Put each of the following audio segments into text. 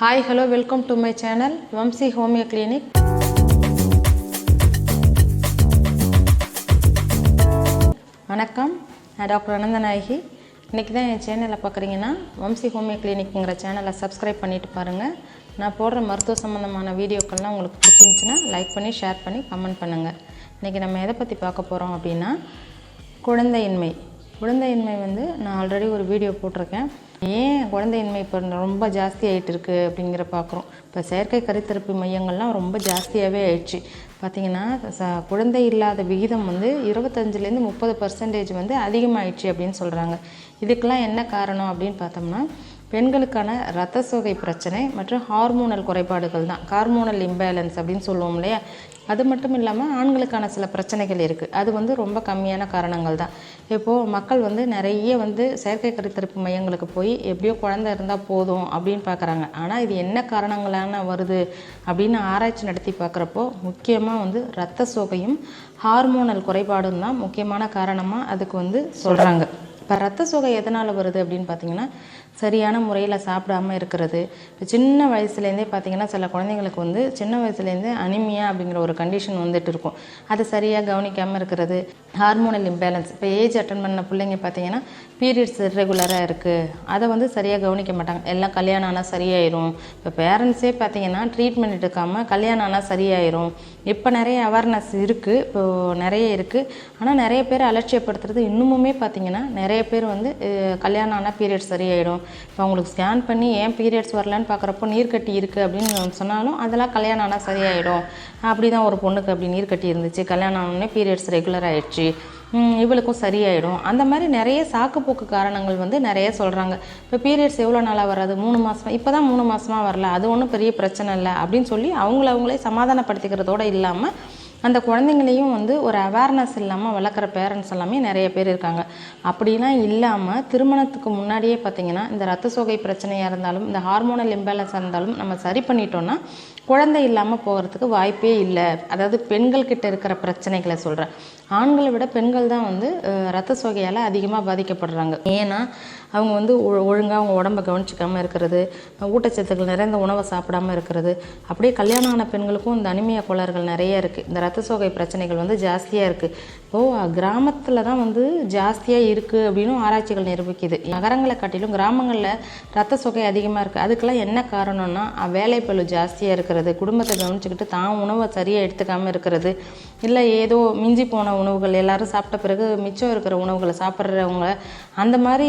Hi hello welcome to my channel Vamshi homeo clinic வணக்கம் நான் doctor Ananthanayaki. இன்றைக்கி தான் என் சேனலை பார்க்குறீங்கன்னா வம்சி ஹோமியோ கிளினிக்குங்கிற சேனலை சப்ஸ்கிரைப் பண்ணிட்டு பாருங்கள் நான் போடுற மருத்துவ சம்மந்தமான வீடியோக்கள்லாம் உங்களுக்கு பிடிச்சிருந்துச்சுன்னா லைக் பண்ணி ஷேர் பண்ணி கமெண்ட் பண்ணுங்கள் இன்றைக்கி நம்ம எதை பற்றி பார்க்க போகிறோம் அப்படின்னா குழந்தையின்மை. குழந்தையின்மை வந்து நான் ஆல்ரெடி ஒரு வீடியோ போட்டிருக்கேன். ஏன் குழந்தையின்மை இப்போ ரொம்ப ஜாஸ்தி ஆகிட்டு இருக்குது அப்படிங்கிற பார்க்குறோம் இப்போ செயற்கை கருத்தரிப்பு மையங்கள்லாம் ரொம்ப ஜாஸ்தியாகவே ஆயிடுச்சு. பார்த்தீங்கன்னா ச குழந்தை இல்லாத விகிதம் வந்து இருபத்தஞ்சிலேருந்து முப்பது பர்சன்டேஜ் வந்து அதிகமாகிடுச்சு அப்படின்னு சொல்கிறாங்க இதுக்கெலாம் என்ன காரணம் அப்படின்னு பார்த்தோம்னா பெண்களுக்கான ரத்த சோகை பிரச்சனை மற்றும் ஹார்மோனல் குறைபாடுகள் தான். ஹார்மோனல் இம்பேலன்ஸ் அப்படின்னு சொல்லுவோம் இல்லையா? அது மட்டும் இல்லாமல் ஆண்களுக்கான சில பிரச்சனைகள் இருக்குது அது வந்து ரொம்ப கம்மியான காரணங்கள் தான். இப்போது மக்கள் வந்து நிறைய வந்து செயற்கை கருத்தரிப்பு மையங்களுக்கு போய் எப்படியோ குழந்தை இருந்தால் போதும் அப்படின்னு பார்க்குறாங்க ஆனால் இது என்ன காரணங்களான வருது அப்படின்னு ஆராய்ச்சி நடத்தி பார்க்குறப்போ முக்கியமாக வந்து ரத்த சோகையும் ஹார்மோனல் குறைபாடும் தான் முக்கியமான காரணமாக அதுக்கு வந்து சொல்கிறாங்க இப்போ ரத்த சோகை எதனால் வருது அப்படின்னு பார்த்தீங்கன்னா சரியான முறையில் சாப்பிடாம இருக்கிறது. இப்போ சின்ன வயசுலேருந்தே பார்த்தீங்கன்னா சில குழந்தைங்களுக்கு வந்து சின்ன வயசுலேருந்தே அனிமியா அப்படிங்கிற ஒரு கண்டிஷன் வந்துட்டு இருக்கும். அதை சரியாக கவனிக்காமல் இருக்கிறது. ஹார்மோனல் இம்பேலன்ஸ் இப்போ ஏஜ் அட்டன் பண்ண பிள்ளைங்க பார்த்தீங்கன்னா பீரியட்ஸ் ரெகுலராக இருக்குது அதை வந்து சரியாக கவனிக்க மாட்டாங்க. எல்லாம் கல்யாணம் ஆனால் சரியாயிரும். இப்போ பேரண்ட்ஸே பார்த்தீங்கன்னா ட்ரீட்மெண்ட் எடுக்காமல் கல்யாணம் ஆனால் சரியாயிரும். இப்போ நிறைய அவேர்னஸ் இருக்குது இப்போது நிறைய இருக்குது ஆனால் நிறைய பேர் அலட்சியப்படுத்துறது இன்னுமுமே பார்த்தீங்கன்னா நிறைய பேர் வந்து கல்யாணம் ஆனால் பீரியட்ஸ் சரியாயிடும். இப்போ அவங்களுக்கு ஸ்கேன் பண்ணி ஏன் பீரியட்ஸ் வரலன்னு பார்க்குறப்போ நீர் கட்டி இருக்குது அப்படின்னு சொன்னாலும் அதெல்லாம் கல்யாணம் ஆனால் சரியாயிடும். அப்படி தான் ஒரு பொண்ணுக்கு அப்படி நீர் கட்டி இருந்துச்சு. கல்யாணம் ஆனோடனே பீரியட்ஸ் ரெகுலர் ஆயிடுச்சு. இவளுக்கும் சரியாயிடும். அந்த மாதிரி நிறைய சாக்குப்போக்கு காரணங்கள் வந்து நிறைய சொல்கிறாங்க இப்போ பீரியட்ஸ் எவ்வளோ நாளாக வராது? மூணு மாதமாக இப்போ தான் மூணு மாதமாக வரல. அது ஒன்றும் பெரிய பிரச்சனை இல்லை அப்படின்னு சொல்லி அவங்கள அவங்களே சமாதானப்படுத்திக்கிறதோட இல்லாமல் அந்த குழந்தைங்களையும் வந்து ஒரு அவேர்னஸ் இல்லாமல் வளர்க்குற பேரண்ட்ஸ் எல்லாமே நிறைய பேர் இருக்காங்க. அப்படிலாம் இல்லாமல் திருமணத்துக்கு முன்னாடியே பார்த்தீங்கன்னா இந்த ரத்த சோகை பிரச்சனையாக இருந்தாலும் இந்த ஹார்மோனல் இம்பேலன்ஸாக இருந்தாலும் நம்ம சரி பண்ணிட்டோன்னா குழந்தை இல்லாமல் போகிறதுக்கு வாய்ப்பே இல்லை. அதாவது பெண்கள் கிட்ட இருக்கிற பிரச்சனைகளை சொல்கிறேன் ஆண்களை விட பெண்கள் தான் வந்து ரத்த சோகையால் அதிகமாக பாதிக்கப்படுறாங்க. ஏன்னா அவங்க வந்து ஒழுங்காக அவங்க உடம்ப கவனிச்சிக்காமல் இருக்கிறது ஊட்டச்சத்துக்கள் நிறைந்த உணவை சாப்பிடாம இருக்கிறது. அப்படியே கல்யாணம் ஆன பெண்களுக்கும் இந்த அனிமியா கோளாறுகள் நிறைய இருக்குது இந்த ரத்த சோகை பிரச்சனைகள் வந்து ஜாஸ்தியாக இருக்குது இப்போது கிராமத்தில் தான் வந்து ஜாஸ்தியாக இருக்குது அப்படின்னு ஆராய்ச்சிகள் நிரூபிக்குது. நகரங்களை காட்டிலும் கிராமங்களில் ரத்த சோகை அதிகமாக இருக்குது அதுக்கெல்லாம் என்ன காரணம்னா வேலைப்பழு வேலைப்பளு ஜாஸ்தியாக இருக்கிறது. குடும்பத்தை கவனிச்சுக்கிட்டு தான் உணவை சரியாக எடுத்துக்காமல் இருக்கிறது. இல்லை ஏதோ மிஞ்சி போன உணவுகள் எல்லாரும் சாப்பிட்ட பிறகு மிச்சம் இருக்கிற உணவுகளை சாப்பிட்றவங்க அந்த மாதிரி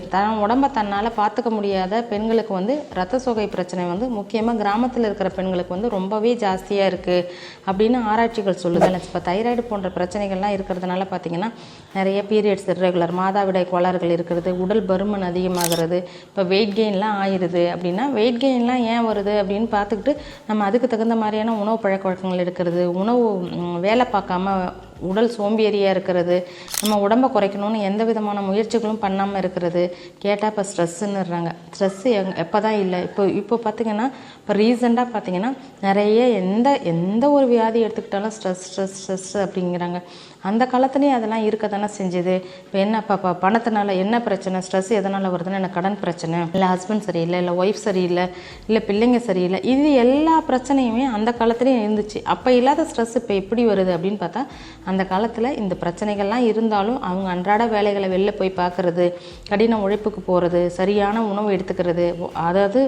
தன் உடம்பை தன்னால் பார்த்துக்க முடியாத பெண்களுக்கு வந்து ரத்த சோகை பிரச்சனை வந்து முக்கியமாக கிராமத்தில் இருக்கிற பெண்களுக்கு வந்து ரொம்பவே ஜாஸ்தியாக இருக்குது அப்படின்னு ஆராய்ச்சிகள் சொல்லுது. இப்போ தைராய்டு போன்ற பிரச்சனைகள்லாம் இருக்கிறதுனால பார்த்தீங்கன்னா நிறைய பீரியட்ஸ் ரெகுலர் மாதாவிடை கோளாறுகள் இருக்கிறது உடல் பருமன் அதிகமாகிறது இப்போ வெயிட் கெயின்லாம் ஆயிடுது அப்படின்னா வெயிட் கெயின்லாம் ஏன் வருது அப்படின்னு பார்த்துக்கிட்டு நம்ம அதுக்கு தகுந்த மாதிரியான உணவு பழக்க வழக்கங்கள் எடுக்கிறது உணவு வேலை பார்க்காம உடல் சோம்பேறியாக இருக்கிறது நம்ம உடம்பை குறைக்கணும்னு எந்த விதமான முயற்சிகளும் பண்ணாமல் இருக்கிறது கேட்டால் இப்போ ஸ்ட்ரெஸ்ஸுன்னுறாங்க ஸ்ட்ரெஸ்ஸு எங் எப்போ தான் இல்லை. இப்போ இப்போ பார்த்தீங்கன்னா இப்போ ரீசெண்டாக பார்த்தீங்கன்னா நிறைய எந்த எந்த ஒரு வியாதி எடுத்துக்கிட்டாலும் ஸ்ட்ரெஸ் ஸ்ட்ரெஸ் ஸ்ட்ரெஸ் அப்படிங்கிறாங்க. அந்த காலத்துலேயும் அதெல்லாம் இருக்க தானே செஞ்சுது. இப்போ என்ன இப்போ பணத்தினால என்ன பிரச்சனை? ஸ்ட்ரெஸ் எதனால் வருதுன்னா? எனக்கு கடன் பிரச்சனை? இல்லை ஹஸ்பண்ட் சரியில்லை இல்லை ஒய்ஃப் சரியில்லை இல்லை பிள்ளைங்க சரியில்லை. இது எல்லா பிரச்சனையுமே அந்த காலத்துலேயும் இருந்துச்சு. அப்போ இல்லாத ஸ்ட்ரெஸ் இப்போ எப்படி வருது அப்படின்னு பார்த்தா அந்த காலத்தில் இந்த பிரச்சனைகள்லாம் இருந்தாலும் அவங்க அன்றாட வேலைகளை வெளில போய் பார்க்குறது கடின உழைப்புக்கு போகிறது சரியான உணவு எடுத்துக்கிறது அதாவது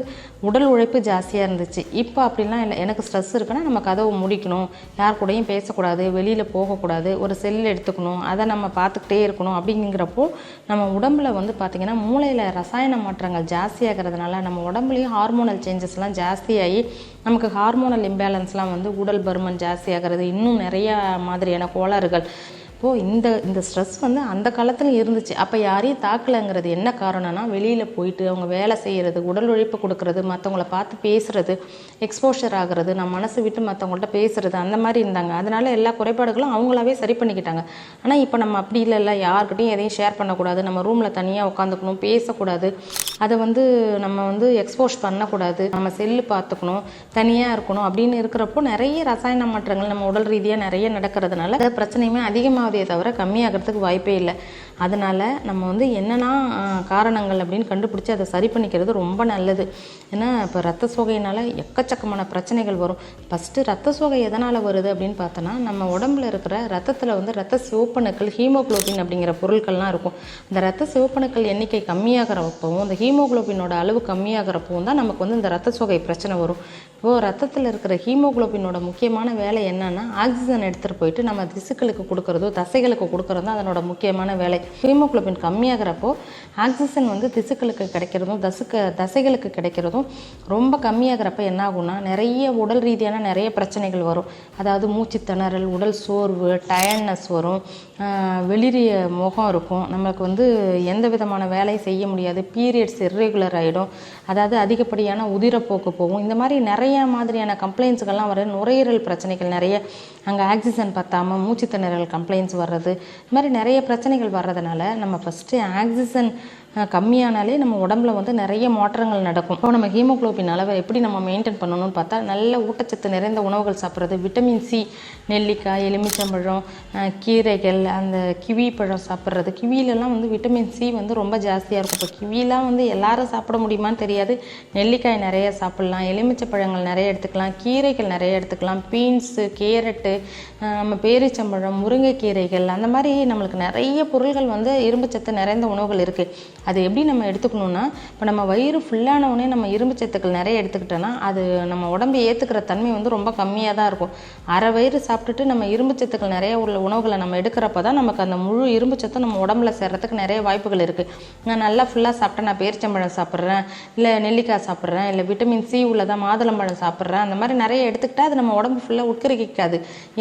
உடல் உழைப்பு ஜாஸ்தியாக இருந்துச்சு. இப்போ அப்படிலாம் இல்லை. எனக்கு ஸ்ட்ரெஸ் இருக்குன்னா நம்ம கதவை முடிக்கணும். யார் கூடயும் பேசக்கூடாது வெளியில் போகக்கூடாது ஒரு செல் எடுத்துக்கணும் அதை நம்ம பார்த்துக்கிட்டே இருக்கணும். அப்படிங்கிறப்போ நம்ம உடம்புல வந்து பார்த்திங்கன்னா மூளையில் ரசாயன மாற்றங்கள் ஜாஸ்தியாகிறதுனால நம்ம உடம்புலையும் ஹார்மோனல் சேஞ்சஸ்லாம் ஜாஸ்தியாகி நமக்கு ஹார்மோனல் இம்பேலன்ஸ்லாம் வந்து உடல் பருமன் ஜாஸ்தியாகிறது இன்னும் நிறையா மாதிரியான கோளாறுகள் இப்போது இந்த இந்த ஸ்ட்ரெஸ் வந்து அந்த காலத்தில் இருந்துச்சு. அப்போ யாரையும் தாக்கலைங்கிறது என்ன காரணம்னா வெளியில் போயிட்டு அவங்க வேலை செய்கிறது உடல் உழைப்பு கொடுக்கறது மற்றவங்கள பார்த்து பேசுகிறது எக்ஸ்போஷர் ஆகிறது நம்ம மனசு விட்டு மற்றவங்கள்ட்ட பேசுகிறது அந்த மாதிரி இருந்தாங்க. அதனால எல்லா குறைபாடுகளும் அவங்களாவே சரி பண்ணிக்கிட்டாங்க. ஆனால் இப்போ நம்ம அப்படி இல்லைல்ல. யாருக்கிட்டையும் எதையும் ஷேர் பண்ணக்கூடாது. நம்ம ரூமில் தனியாக உட்காந்துக்கணும் பேசக்கூடாது. அதை வந்து நம்ம வந்து எக்ஸ்போஸ் பண்ணக்கூடாது. நம்ம செல்லு பார்த்துக்கணும் தனியாக இருக்கணும் அப்படின்னு இருக்கிறப்போ நிறைய ரசாயன மாற்றங்கள் நம்ம உடல் ரீதியாக நிறைய நடக்கிறதுனால அந்த பிரச்சனையுமே அதே தவிர கம்மியாகிறதுக்கு வாய்ப்பே இல்லை. அதனால் நம்ம வந்து என்னென்னா காரணங்கள் அப்படின்னு கண்டுபிடிச்சி அதை சரி பண்ணிக்கிறது ரொம்ப நல்லது. ஏன்னா இப்போ ரத்த சோகையினால் எக்கச்சக்கமான பிரச்சனைகள் வரும். ஃபஸ்ட்டு ரத்த சோகை எதனால் வருது அப்படின்னு பார்த்தோன்னா நம்ம உடம்புல இருக்கிற ரத்தத்தில் வந்து ரத்த சிவப்பணுக்கள் ஹீமோகுளோபின் அப்படிங்கிற பொருட்கள்லாம் இருக்கும். அந்த ரத்த சிவப்பணுக்கள் எண்ணிக்கை கம்மியாகிறப்பவும் அந்த ஹீமோகுளோபினோட அளவு கம்மியாகிறப்பவும் தான் நமக்கு வந்து இந்த ரத்த சோகை பிரச்சனை வரும். இப்போது ரத்தத்தில் இருக்கிற ஹீமோக்ளோபினோட முக்கியமான வேலை என்னென்னா ஆக்சிஜன் எடுத்துகிட்டு போயிட்டு நம்ம திசுக்களுக்கு கொடுக்குறதோ தசைகளுக்கு கொடுக்குறதோ அதனோட முக்கியமான வேலை. ஹீமோகுளோபின் கம்மியாகிறப்போ ஆக்சிஜன் வந்து திசுக்களுக்கு கிடைக்கிறதும் தசுக்க தசைகளுக்கு கிடைக்கிறதும் ரொம்ப கம்மியாகிறப்ப என்ன ஆகும்னா நிறைய உடல் ரீதியான நிறைய பிரச்சனைகள் வரும். அதாவது மூச்சு திணறல் உடல் சோர்வு டயர்ட்னஸ் வரும். வெளிரிய முகம் இருக்கும். நமக்கு வந்து எந்த விதமான வேலையும் செய்ய முடியாது. பீரியட்ஸ் இர்ரெகுலர் ஆகிடும் அதாவது அதிகப்படியான உதிரப்போக்கு போகும். இந்த மாதிரி நிறைய மாதிரியான கம்ப்ளைண்ட்ஸுகள்லாம் வர நுரையீரல் பிரச்சனைகள் நிறைய அங்கே ஆக்சிஜன் பற்றாமல் மூச்சுத்திணறல் கம்ப்ளைண்ட்ஸ் வர்றது இந்த மாதிரி நிறைய பிரச்சனைகள் வர்றதுனால நம்ம ஃபஸ்ட்டு ஆக்சிஜன் கம்மியானாலே நம்ம உடம்புல வந்து நிறைய மாற்றங்கள் நடக்கும். இப்போ நம்ம ஹீமோகுளோபின் அளவை எப்படி நம்ம மெயின்டைன் பண்ணணும்னு பார்த்தா நல்ல ஊட்டச்சத்து நிறைந்த உணவுகள் சாப்பிட்றது விட்டமின் சி நெல்லிக்காய் எலுமிச்சம்பழம் கீரைகள் அந்த கிவி பழம் சாப்பிட்றது. கிவியிலலாம் வந்து விட்டமின் சி வந்து ரொம்ப ஜாஸ்தியாக இருக்கும். இப்போ கிவிலாம் வந்து எல்லாரும் சாப்பிட முடியுமான்னு தெரியாது. நெல்லிக்காய் நிறைய சாப்பிட்லாம் எலுமிச்சை பழங்கள் நிறைய எடுத்துக்கலாம் கீரைகள் நிறைய எடுத்துக்கலாம் பீன்ஸு கேரட்டு நம்ம பேரிச்சம்பழம் முருங்கைக்கீரைகள் அந்த மாதிரி நம்மளுக்கு நிறைய பொருள்கள் வந்து இரும்புச்சத்து நிறைந்த உணவுகள் இருக்குது அது எப்படி நம்ம எடுத்துக்கணும்னா இப்போ நம்ம வயிறு ஃபுல்லானவுடனே நம்ம இரும்பு சத்துக்கள் நிறைய எடுத்துக்கிட்டோன்னா அது நம்ம உடம்பு ஏற்றுக்கிற தன்மை வந்து ரொம்ப கம்மியாக தான் இருக்கும். அரை வயிறு சாப்பிட்டுட்டு நம்ம இரும்பு சத்துக்கள் நிறைய உள்ள உணவுகளை நம்ம எடுக்கிறப்ப தான் நமக்கு அந்த முழு இரும்பு சத்து நம்ம உடம்புல சேர்கிறதுக்கு நிறைய வாய்ப்புகள் இருக்குது நான் நல்லா ஃபுல்லாக சாப்பிட்டேன் நான் பேரிச்சம்பழம் சாப்பிட்றேன் இல்லை நெல்லிக்காய் சாப்பிட்றேன் இல்லை விட்டமின் சி உள்ளதாக மாதுளம்பழம் சாப்பிட்றேன் அந்த மாதிரி நிறைய எடுத்துக்கிட்டால் அது நம்ம உடம்பு ஃபுல்லாக உட்கரிக்காது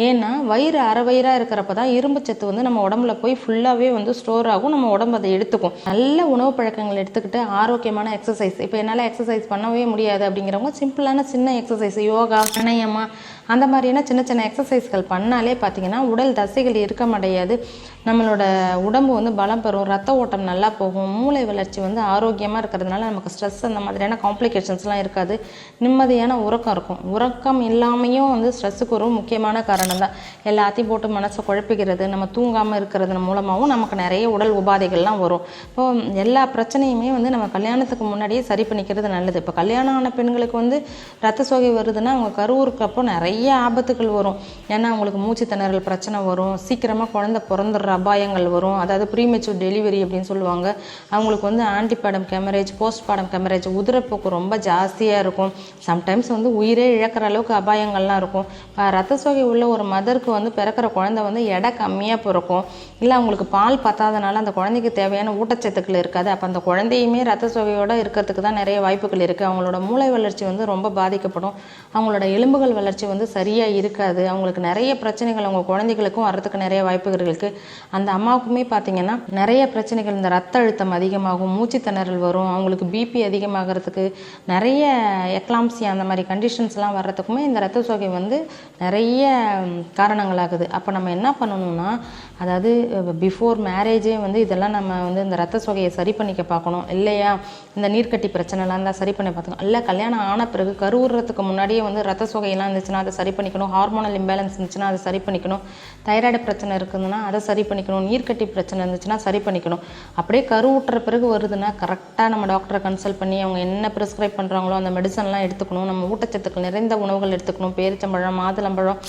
ஏன்னா வயிறு அரை வயிறாக இருக்கிறப்ப தான் இரும்பு சத்து வந்து நம்ம உடம்புல போய் ஃபுல்லாகவே வந்து ஸ்டோர் ஆகும் நம்ம உடம்பு அதை எடுத்துக்கும். நல்ல உணவு பழக்கங்கள் எடுத்துக்கிட்டு ஆரோக்கியமான எக்ஸசைஸ் இப்போ என்னால் எக்ஸசைஸ் பண்ணவே முடியாது அப்படிங்கிறவங்க சிம்பிளான சின்ன எக்ஸசைஸ் யோகா பிரணயமா அந்த மாதிரியான சின்ன சின்ன எக்ஸசைஸ்கள் பண்ணாலே பார்த்தீங்கன்னா உடல் தசைகள் இருக்கமடையாது. நம்மளோட உடம்பு வந்து பலம் பெறும் ரத்த ஓட்டம் நல்லா போகும் மூளை வளர்ச்சி வந்து ஆரோக்கியமாக இருக்கிறதுனால நமக்கு ஸ்ட்ரெஸ் அந்த மாதிரியான காம்ப்ளிகேஷன்ஸ்லாம் இருக்காது. நிம்மதியான உறக்கம் இருக்கும். உறக்கம் இல்லாமையும் வந்து ஸ்ட்ரெஸ்ஸுக்கு ஒரு முக்கியமான காரணம் தான். எல்லாத்தையும் போட்டு மனசை குழப்பிக்கிறது நம்ம தூங்காமல் இருக்கிறது மூலமாகவும் நமக்கு நிறைய உடல் உபாதைகள்லாம் வரும். இப்போ எல்லா பிரச்சனையுமே வந்து நம்ம கல்யாணத்துக்கு முன்னாடியே சரி பண்ணிக்கிறது நல்லது. இப்போ கல்யாணம் ஆன பெண்களுக்கு வந்து ரத்த சோகை வருதுன்னா அவங்க கருவுறுக்கப்போ நிறைய நிறைய ஆபத்துகள் வரும். ஏன்னா அவங்களுக்கு மூச்சு திணறல் பிரச்சனை வரும். சீக்கிரமாக குழந்தை பிறந்துடுற அபாயங்கள் வரும். அதாவது ப்ரீமெச்சூர் டெலிவரி அப்படின்னு சொல்லுவாங்க. அவங்களுக்கு வந்து ஆன்டிபாடம் கெமரேஜ் போஸ்ட்பாடம் கெமரேஜ் உதிரப்போக்கு ரொம்ப ஜாஸ்தியாக இருக்கும். சம்டைம்ஸ் வந்து உயிரே இழக்கிற அளவுக்கு அபாயங்கள்லாம் இருக்கும். இப்போ ரத்த சோகை உள்ள ஒரு மதருக்கு வந்து பிறக்கிற குழந்தை வந்து எடை கம்மியாக பிறக்கும். இல்லை அவங்களுக்கு பால் பத்தாதனால அந்த குழந்தைக்கு தேவையான ஊட்டச்சத்துக்கள் இருக்காது. அப்போ அந்த குழந்தையுமே ரத்த சோகையோடு இருக்கிறதுக்கு தான் நிறைய வாய்ப்புகள் இருக்குது அவங்களோட மூளை வளர்ச்சி வந்து ரொம்ப பாதிக்கப்படும். அவங்களோட எலும்புகள் வளர்ச்சி வந்து சரியாக இருக்காது. அவங்களுக்கு நிறைய பிரச்சனைகள் அவங்க குழந்தைகளுக்கும் வர்றதுக்கு நிறைய வாய்ப்புகள் இருக்குது அந்த அம்மாவுக்குமே பார்த்தீங்கன்னா நிறைய பிரச்சனைகள் இந்த ரத்த அழுத்தம் அதிகமாகும் மூச்சு திணறல் வரும் அவங்களுக்கு பிபி அதிகமாகிறதுக்கு நிறைய எக்லாம்சி அந்த மாதிரி கண்டிஷன்ஸ்லாம் வர்றதுக்குமே இந்த ரத்த சோகை வந்து நிறைய காரணங்களாகுது. அப்போ நம்ம என்ன பண்ணணும்னா அதாவது பிஃபோர் மேரேஜே வந்து இதெல்லாம் நம்ம வந்து இந்த ரத்த சோகையை சரி பண்ணிக்க பார்க்கணும் இல்லையா? இந்த நீர்க்கட்டி பிரச்சனைலாம் இருந்தால் சரி பண்ணி பார்த்துக்கணும் இல்லை கல்யாணம் ஆன பிறகு கருவுறதுக்கு முன்னாடியே வந்து ரத்த சோகையெல்லாம் இருந்துச்சுன்னா அதை சரி பண்ணிக்கணும். ஹார்மோனல் இம்பேலன்ஸ் இருந்துச்சுன்னா அதை சரி பண்ணிக்கணும். தைராய்டு பிரச்சனை இருக்குதுன்னா அதை சரி பண்ணிக்கணும். நீர்க்கட்டி பிரச்சனை இருந்துச்சுன்னா சரி பண்ணிக்கணும். அப்படியே கருவுற்ற பிறகு வருதுன்னா கரெக்டாக நம்ம டாக்டரை கன்சல்ட் பண்ணி அவங்க என்ன ப்ரிஸ்கிரைப் பண்ணுறாங்களோ அந்த மெடிசன்லாம் எடுத்துக்கணும். நம்ம ஊட்டச்சத்துக்கள் நிறைந்த உணவுகள் எடுத்துக்கணும். பேரிச்சம்பழம் மாதுளம்பழம்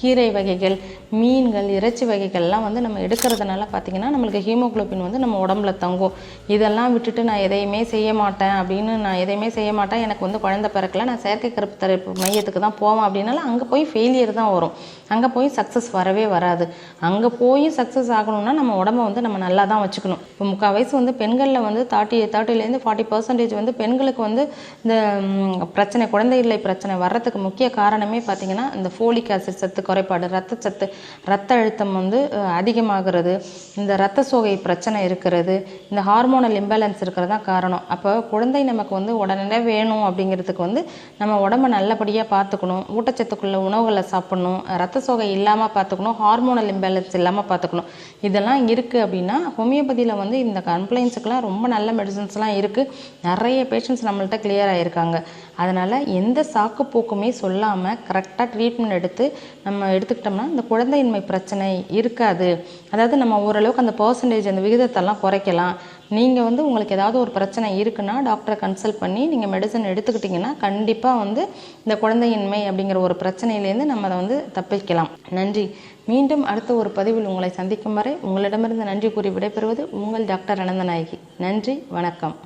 கீரை வகைகள் மீன்கள் இறைச்சி வகைகள்லாம் வந்து நம்ம எடுக்கிறதுனால பார்த்திங்கன்னா நம்மளுக்கு ஹீமோகுளோபின் வந்து நம்ம உடம்புல தங்கும். இதெல்லாம் விட்டுட்டு நான் எதையுமே செய்ய மாட்டேன் அப்படின்னு நான் எதையுமே செய்ய மாட்டேன். எனக்கு வந்து குழந்தை பிறக்கல நான் செயற்கை கருப்பு தரப்பு மையத்துக்கு தான் போவேன் அப்படின்னாலும் அங்கே போய் ஃபெயிலியர் தான் வரும். அங்கே போய் சக்ஸஸ் வரவே வராது. அங்கே போய் சக்ஸஸ் ஆகணும்னா நம்ம உடம்ப வந்து நம்ம நல்லா தான் வச்சுக்கணும். இப்போ முக்கால் வயசு வந்து பெண்களில் வந்து தேர்ட்டி தேர்ட்டிலேருந்து ஃபார்ட்டி பர்சன்டேஜ் வந்து பெண்களுக்கு வந்து இந்த பிரச்சனை குழந்தை இல்லை பிரச்சனை வர்றதுக்கு முக்கிய காரணமே பார்த்தீங்கன்னா இந்த ஃபோலிக் ஆசிட் சத்து குறைபாடு ரத்தச்சத்து ரத்த அழுத்தம் வந்து அதிகமாகிறது. இந்த ரத்த சோகை பிரச்சனை இருக்கிறது. இந்த ஹார்மோனல் இம்பேலன்ஸ் இருக்கிறது தான் காரணம். அப்போ குழந்தை நமக்கு வந்து உடனே வேணும் அப்படிங்கிறதுக்கு வந்து நம்ம உடம்ப நல்லபடியாக பார்த்துக்கணும். ஊட்டச்சத்துக்குள்ள உணவுகளை சாப்பிடணும். ரத்த சோகை இல்லாமல் பார்த்துக்கணும். ஹார்மோனல் இம்பேலன்ஸ் இல்லாமல் பார்த்துக்கணும். இதெல்லாம் இருக்குது அப்படின்னா ஹோமியோபதியில் வந்து இந்த கம்ப்ளைண்ட்ஸுக்கெல்லாம் ரொம்ப நல்ல மெடிசன்ஸ்லாம் இருக்குது நிறைய பேஷண்ட்ஸ் நம்மள்கிட்ட கிளியர் ஆகியிருக்காங்க அதனால் எந்த சாக்கு போக்குமே சொல்லாமல் கரெக்டாக ட்ரீட்மெண்ட் எடுத்து நம்ம நம்ம எடுத்துக்கிட்டோம்னா இந்த குழந்தையின்மை பிரச்சனை இருக்காது. அதாவது நம்ம ஓரளவுக்கு அந்த பர்சன்டேஜ் அந்த விகிதத்தெல்லாம் குறைக்கலாம். நீங்கள் வந்து உங்களுக்கு ஏதாவது ஒரு பிரச்சனை இருக்குன்னா டாக்டரை கன்சல்ட் பண்ணி நீங்கள் மெடிசன் எடுத்துக்கிட்டிங்கன்னா கண்டிப்பாக வந்து இந்த குழந்தையின்மை அப்படிங்கிற ஒரு பிரச்சனையிலேருந்து நம்ம அதை வந்து தப்பிக்கலாம். நன்றி. மீண்டும் அடுத்த ஒரு பதிவில் உங்களை சந்திக்கும் வரை உங்களிடமிருந்து நன்றி கூறி விடைபெறுவது உங்கள் டாக்டர் அனந்தநாயகி. நன்றி வணக்கம்.